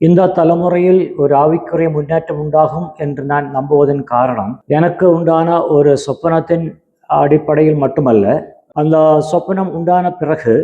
இந்த தலைமுறையில் ஒரு ஆவிக்குரிய முன்னேற்றம் உண்டாகும் என்று நான் நம்புவதன் காரணம் எனக்கு உண்டான ஒரு சொப்பனத்தின் அடிப்படையில் மட்டுமல்ல அந்த சொப்பனம் உண்டான பிறகு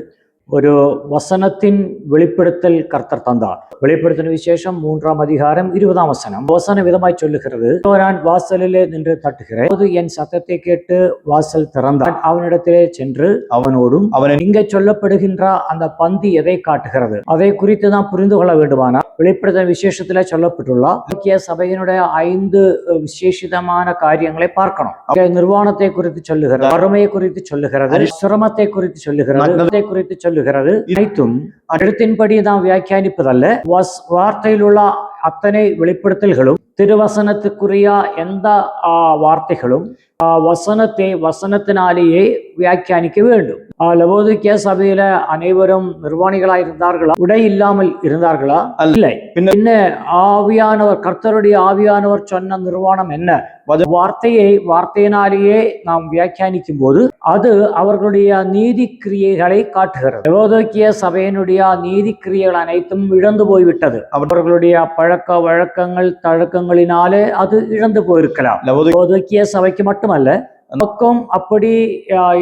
ஒரு வசனத்தின் வெளிப்படுத்தல் கர்த்தர் தந்தார். வெளிப்படுத்தின விசேஷம் மூன்றாம் அதிகாரம் இருபதாம் வசனம். வசன விதமாய் சொல்லுகிறது. "இதோ நான் வாசலிலே நின்று தட்டுகிறேன். அப்போது என் சத்தத்தை கேட்டு வாசல் திறந்தான். அவனிடத்திலே சென்று அவனோடும் அவனை இங்கே சொல்லப்படுகின்ற அந்த பந்தி எதை காட்டுகிறது? அதை குறித்து தான் புரிந்து கொள்ள வேண்டுமானால் வெளிப்படுத்தின விசேஷத்துல சொல்லப்பட்டுள்ள முக்கிய சபையினுடைய ஐந்து விசேஷிதமான காரியங்களை பார்க்கணும். நிர்வாணத்தை குறித்து சொல்லுகிறது வறுமையை குறித்து சொல்லுகிறது சிரமத்தை குறித்து சொல்லுகிறது குறித்து சொல்லுகிறது. அனைத்தும் எழுத்தின்படி தான் வியாக்கியானிப்பதல்ல. வஸ்- வார்த்தையில் உள்ள அத்தனை வெளிப்படுத்தல்களும் திருவசனத்துக்குரிய எந்த வார்த்தைகளும் வசனத்தை வசனத்தினாலேயே வியாக்கியானிக்க வேண்டும். ஆ, லவோதிக்கே சபையில அனைவரும் நிர்வாணிகளா இருந்தார்களா? உடை இல்லாமல் இருந்தார்களா. இல்லை. பின்ன- ஆவியானவர் கர்த்தருடைய ஆவியானவர் சொன்ன நிர்வாணம் என்ன? வார்த்தையை வார்த்தையினாலேயே நாம் வியாக்கியானிக்கும் போது அது அவர்களுடைய நீதி கிரியைகளை காட்டுகிறது லவோதிக்கிய சபையினுடைய நீதி கிரியைகள் அனைத்தும் இழந்து போய்விட்டது அவர்களுடைய பழக்க வழக்கங்கள் தழக்கங்களினாலே அது இழந்து போயிருக்கலாம் லவோதி லவோதிக்கிய சபைக்கு மட்டுமல்ல நமக்கும் அப்படி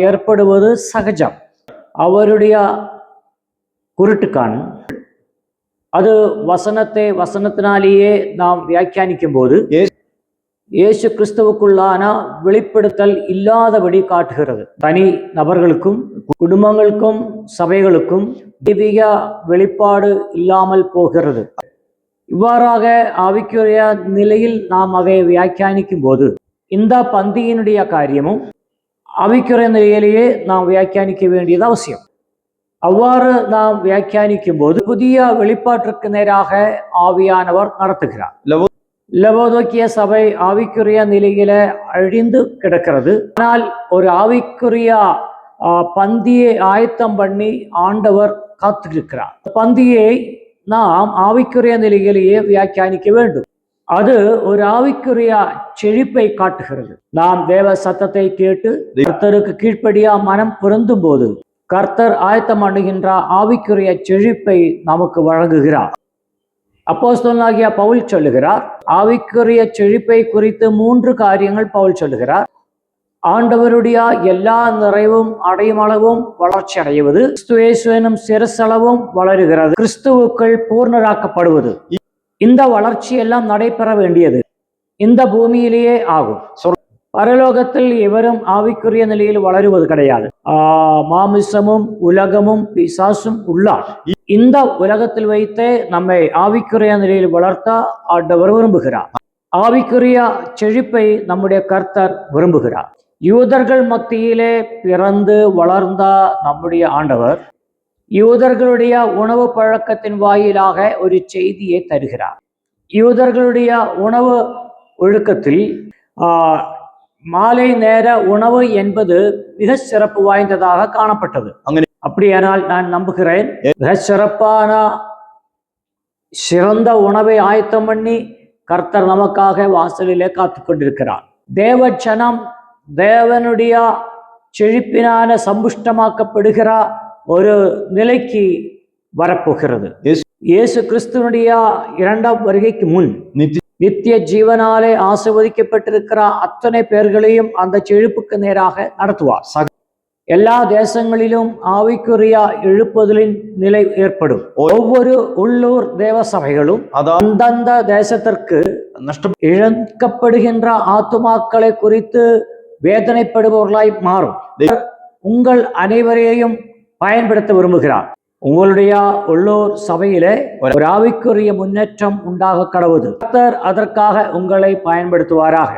ஏற்படுவது சகஜம் அவருடைய குருட்டுக்கான் அது வசனத்தை வசனத்தினாலேயே நாம் வியாக்கியானிக்கும் போது இயேசு- கிறிஸ்துவுக்குள்ளான வெளிப்படுத்தல் இல்லாதபடி காட்டுகிறது. தனி நபர்களுக்கும் குடும்பங்களுக்கும் சபைகளுக்கும் தெய்வீக வெளிப்பாடு இல்லாமல் போகிறது. இவ்வாறாக ஆவிக்குரிய நிலையில் நாம் அதை வியாக்கியானிக்கும் போது இந்த பந்தியினுடைய காரியமும் ஆவிக்குரிய நிலையிலேயே நாம் வியாக்கியானிக்க வேண்டியது அவசியம். அவ்வாறு நாம் வியாக்கியானிக்கும் போது புதிய வெளிப்பாட்டிற்கு நேராக ஆவியானவர் நடத்துகிறார். லவோதோக்கிய சபை ஆவிக்குரிய நிலையில அழிந்து கிடக்கிறது. ஆனால் ஒரு ஆவிக்குரிய பந்தியை ஆயத்தம் பண்ணி ஆண்டவர் காத்திருக்கிறார். பந்தியை நாம் ஆவிக்குரிய நிலையிலேயே வியாக்கியானிக்க வேண்டும். அது ஒரு ஆவிக்குரிய செழிப்பை காட்டுகிறது. நாம் தேவ சத்தத்தை கேட்டு கர்த்தருக்கு கீழ்ப்படியா மனம் பொருந்தும் போது கர்த்தர் ஆயத்தம் பண்ணுகின்ற ஆவிக்குரிய செழிப்பை நமக்கு வழங்குகிறார். அப்போஸ்தலனாகிய பவுல் சொல்லுகிறார் ஆவிக்குரிய செழிப்பை குறித்து மூன்று காரியங்கள் பவுல் சொல்லுகிறார். ஆண்டவருடைய எல்லா நிறைவும் அடையும் அளவும் வளர்ச்சி அடைவது கிறிஸ்துவேசுவனும் சிறசளவும் வளருகிறது கிறிஸ்துவுக்குள் பூர்ணராக்கப்படுவது. இந்த வளர்ச்சி எல்லாம் நடைபெற வேண்டியது இந்த பூமியிலேயே ஆகும். பரலோகத்தில் எவரும் ஆவிக்குரிய நிலையில் வளருவது கிடையாது. மாமிசமும் உலகமும் பிசாசும் உள்ளார். இந்த உலகத்தில் வைத்தே நம்மை ஆவிக்குரிய நிலையில் வளர்த்த ஆண்டவர் விரும்புகிறார். ஆவிக்குரிய செழிப்பை நம்முடைய கர்த்தர் விரும்புகிறார். யூதர்கள் மத்தியிலே பிறந்து வளர்ந்த நம்முடைய ஆண்டவர் யூதர்களுடைய உணவு பழக்கத்தின் வாயிலாக ஒரு செய்தியை தருகிறார். யூதர்களுடைய உணவு ஒழுக்கத்தில் மாலை நேர உணவு என்பது மிக சிறப்பு வாய்ந்ததாக காணப்பட்டது. அங்கே- அப்படியானால் நான் நம்புகிறேன். மிக சிறப்பான சிறந்த உணவை ஆயத்தம் பண்ணி கர்த்தர் நமக்காக வாசலிலே காத்து கொண்டிருக்கிறார். தேவ ஜனம் தேவனுடைய செழிப்பினான சம்புஷ்டமாக்கப்படுகிற ஒரு நிலைக்கு வரப்போகிறது. இயேசு- கிறிஸ்துவனுடைய இரண்டாம் வருகைக்கு முன் நித்திய நித்திய ஜீவனாலே ஆசிர்வதிக்கப்பட்டிருக்கிற அத்தனை பேர்களையும் அந்த செழிப்புக்கு நேராக நடத்துவார். சக- எல்லா தேசங்களிலும் ஆவிக்குரிய எழுப்புதலின் நிலை ஏற்படும். ஒவ்வொரு உள்ளூர் தேவ சபைகளும் அதான் அந்தந்த தேசத்திற்கு நஷ்டம் இழக்கப்படுகின்ற ஆத்துமாக்களை குறித்து வேதனைப்படுபவர்களாய் மாறும். உங்கள் அனைவரையும் பயன்படுத்த விரும்புகிறார். உங்களுடைய உள்ளூர் சபையிலே ஒரு ஆவிக்குரிய முன்னேற்றம் உண்டாக கடவுது. கர்த்தர் அதற்காக உங்களை பயன்படுத்துவாராக.